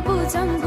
বুঝাঙ্গ